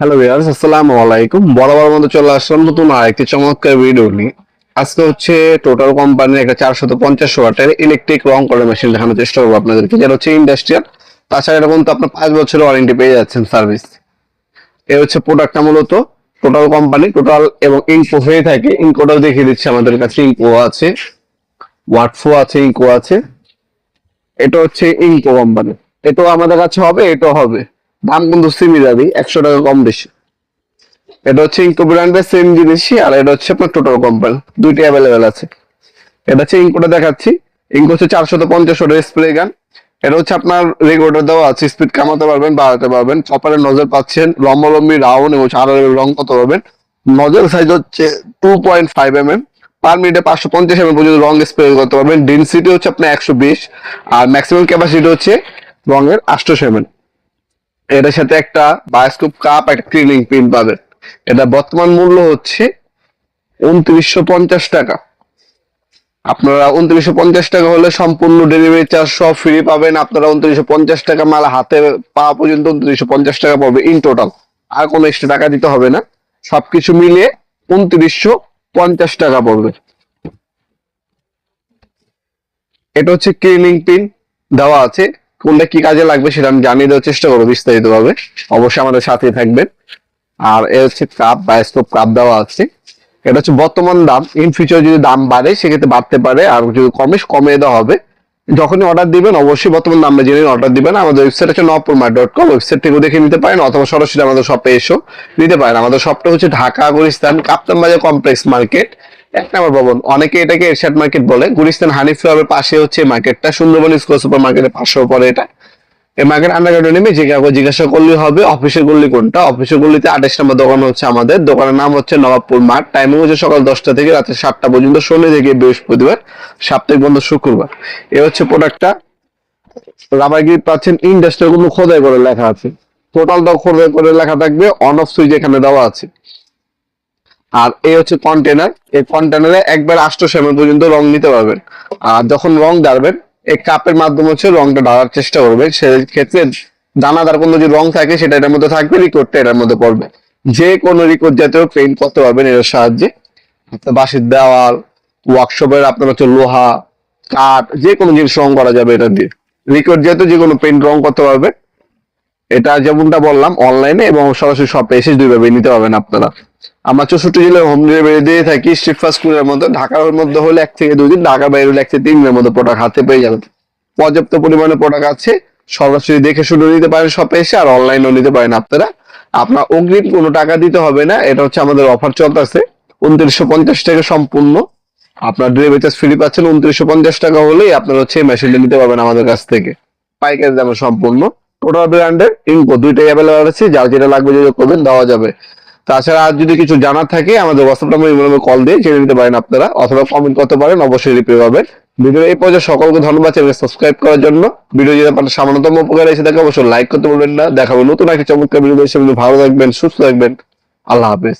Hello viewers আসসালামু আলাইকুম। বরাবর মতো চলে আসলাম নতুন আরেকটি চমৎকার ভিডিও নিয়ে। আজকে হচ্ছে টোটাল কোম্পানির একটা চারশত পঞ্চাশ ওয়াটের ইলেকট্রিক রং করার মেশিন দেখানোর চেষ্টা করব আপনাদেরকে। যেটা হচ্ছে ইন্ডাস্ট্রিয়াল তাছাড়া এটা কিন্তু আপনার পাঁচ বছরের ওয়ারেন্টি পেয়ে যাচ্ছেন সার্ভিস এ হচ্ছে প্রোডাক্টটা মূলত টোটাল কোম্পানি টোটাল এবং ইনকো হয়ে থাকে। ইনকোটাও দেখিয়ে দিচ্ছে আমাদের কাছে। ইনকো আছে ওয়াটফো আছে ইনকো আছে। এটা হচ্ছে ইনকো কোম্পানি এটাও আমাদের কাছে হবে, এটাও হবে। দাম কিন্তু সিমিলারই একশো টাকা কম বেশি। এটা হচ্ছে ইনকো ব্র্যান্ডের সেম জিনিসই, আর এটা হচ্ছে আপনার টোটাল কোম্পানি দুইটি অ্যাভেলেবেল আছে। এটা হচ্ছে ইনকোটা দেখাচ্ছি। ইনকো হচ্ছে চারশত পঞ্চাশ ওটার স্প্রে গান। এটা হচ্ছে আপনার রেগুলেটর দেওয়া আছে স্পিড কামাতে পারবেন, বাড়াতে পারবেন। কপারের নজর পাচ্ছেন লম্বলম্বি রাউন্ড এবং আরও রং কত পাবেন? নজর সাইজ হচ্ছে two point five M M per মিনিটে পাঁচশো পঞ্চাশ এম পর্যন্ত রং স্প্রে করতে পারবেন। ডেন্সিটি হচ্ছে আপনার একশো বিশ, আর ম্যাক্সিমাম ক্যাপাসিটি হচ্ছে রঙের আটশো এম এটার সাথে একটা বায়োস্কোপ কাপ, একটা ক্লিনিং পিন পাবেন এটা বর্তমান মূল্য হচ্ছে উনত্রিশশো পঞ্চাশ টাকা। আপনারা উনত্রিশশো পঞ্চাশ টাকা হলে সম্পূর্ণ ডেলিভারি চার্জ সব ফ্রি পাবেন। আপনারা উনত্রিশশো পঞ্চাশ টাকা মাল হাতে পাওয়া পর্যন্ত উনত্রিশশো পঞ্চাশ টাকা পাবে ইন টোটাল আর কোনো এক্সট্রা টাকা দিতে হবে না। সবকিছু মিলিয়ে উনত্রিশশো পঞ্চাশ টাকা পড়বে। এটা হচ্ছে ক্লিনিং পিন দেওয়া আছে। কোনটা কি কাজে লাগবে সেটা আমি জানিয়ে দেওয়ার চেষ্টা করব বিস্তারিত ভাবে অবশ্যই আমাদের সাথে থাকবেন। আর এ হচ্ছে কাপ বা স্টোভ কাপ দেওয়া আছে। এটা হচ্ছে বর্তমান দাম। ইন ফিউচার যদি দাম বাড়ে, সেক্ষেত্রে বাড়তে পারে। আর যদি কমে কমে দেওয়া হবে। যখনই অর্ডার দিবেন, অবশ্যই বর্তমান নাম্বার জেনে অর্ডার দিবেন। আমাদের ওয়েবসাইট হচ্ছে নপুরমা ডট কম ওয়েবসাইট থেকেও দেখে নিতে পারেন অথবা সরাসরি আমাদের শপে এসো নিতে পারেন। আমাদের শপটা হচ্ছে ঢাকা গুলিস্তান কাপ্তান বাজার কমপ্লেক্স মার্কেট এক নম্বর ভবন। অনেকে এটাকে এরশাদ মার্কেট বলে। গুলিস্তান হানিফ পাশে হচ্ছে মার্কেটটা সুন্দরবন স্কোয়ার সুপার মার্কেটের পাশেও পড়ে এটা। মার্কেট আন্ডারগ্রাউন্ডে নেমে জিজ্ঞাসা করলে হবে অফিসের গল্লি কোনটা? অফিসের গল্লিতে আঠাশ নম্বর দোকান হচ্ছে আমাদের। দোকানের নাম হচ্ছে নবাবপুর মাঠ। টাইমিং হচ্ছে সকাল দশটা থেকে রাতে সাতটা পর্যন্ত, শনি থেকে বৃহস্পতিবার, সাপ্তাহিক বন্ধ শুক্রবার। এ হচ্ছে প্রোডাক্টটা রাবার পাচ্ছেন? ইন্ডাস্ট্রিয়াল কোনো খোদাই করে লেখা আছে। টোটালটাও খোদাই করে লেখা থাকবে অন অফ সুইচ এখানে দেওয়া আছে। আর এই হচ্ছে কন্টেনার এই কন্টেনারে একবার আষ্ট সেমের পর্যন্ত রং নিতে পারবেন। আর যখন রং ডালবেন এই কাপের মাধ্যমে হচ্ছে রংটা ঢালার চেষ্টা করবে। সেক্ষেত্রে দানাদার কোনো যে রং থাকে, সেটা এটার মধ্যে থাকবে রিকোডটা এটার মধ্যে পড়বে। যে কোনো রিকোড জাতীয় পেইন্ট করতে পারবেন এর সাহায্যে। বাসির দেওয়াল ওয়ার্কশপের আপনার হচ্ছে লোহা, কাঠ, যে কোনো জিনিস রং করা যাবে এটা দিয়ে। রিকোড যেহেতু যে কোনো পেইন্ট রং করতে পারবে। এটা যেমনটা বললাম অনলাইনে এবং সরাসরি শপে এসে দুইভাবে নিতে পারবেন আপনারা। আমরা চৌষট্টি জেলায় হোম ডেলিভারি দিয়ে থাকি স্ট্রিট ফাস্ট ফুডের মধ্যে। ঢাকার মধ্যে হলে এক থেকে দুই দিন ঢাকার বাইরে হলে এক থেকে তিন দিনের মধ্যে প্রোডাক্ট হাতে পেয়ে যাবেন পর্যাপ্ত পরিমাণে প্রোডাক্ট আছে, সরাসরি দেখে শুনে নিতে পারেন শপে এসে, আর অনলাইনেও নিতে পারেন আপনারা। আপনার অগ্রিম কোনো টাকা দিতে হবে না, এটা হচ্ছে আমাদের অফার চলতেছে। উনত্রিশশো পঞ্চাশ টাকা সম্পূর্ণ। আপনার ডেলিভারি চার্জ ফ্রি পাচ্ছেন, উনত্রিশশো পঞ্চাশ টাকা হলেই আপনার হচ্ছে মেশিনটা নিতে পারবেন আমাদের কাছ থেকে। পাইকারি দামে সম্পূর্ণ। টোটাল ব্র্যান্ডের ইনকো দুইটাই অ্যাভেলেবল আছে, যার যেটা লাগবে যেটা করবেন, দেওয়া যাবে। তাছাড়া আর যদি কিছু জানার থাকে, আমাদের WhatsApp number email number call দিয়ে জেনে নিতে পারেন আপনারা, অথবা কমেন্ট করতে পারেন, অবশ্যই রিপ্লাই পাবেন। ভিডিও এই পর্যায়ে সকলকে ধন্যবাদ চ্যানেল সাবস্ক্রাইব করার জন্য। ভিডিও যদি আপনার সামান্যতম উপকার এসে থাকে, অবশ্যই লাইক করতে বলবেন না। দেখাবো নতুন একটা চমৎকার ভিডিও এসে ভালো থাকবেন, সুস্থ থাকবেন। আল্লাহ হাফেজ।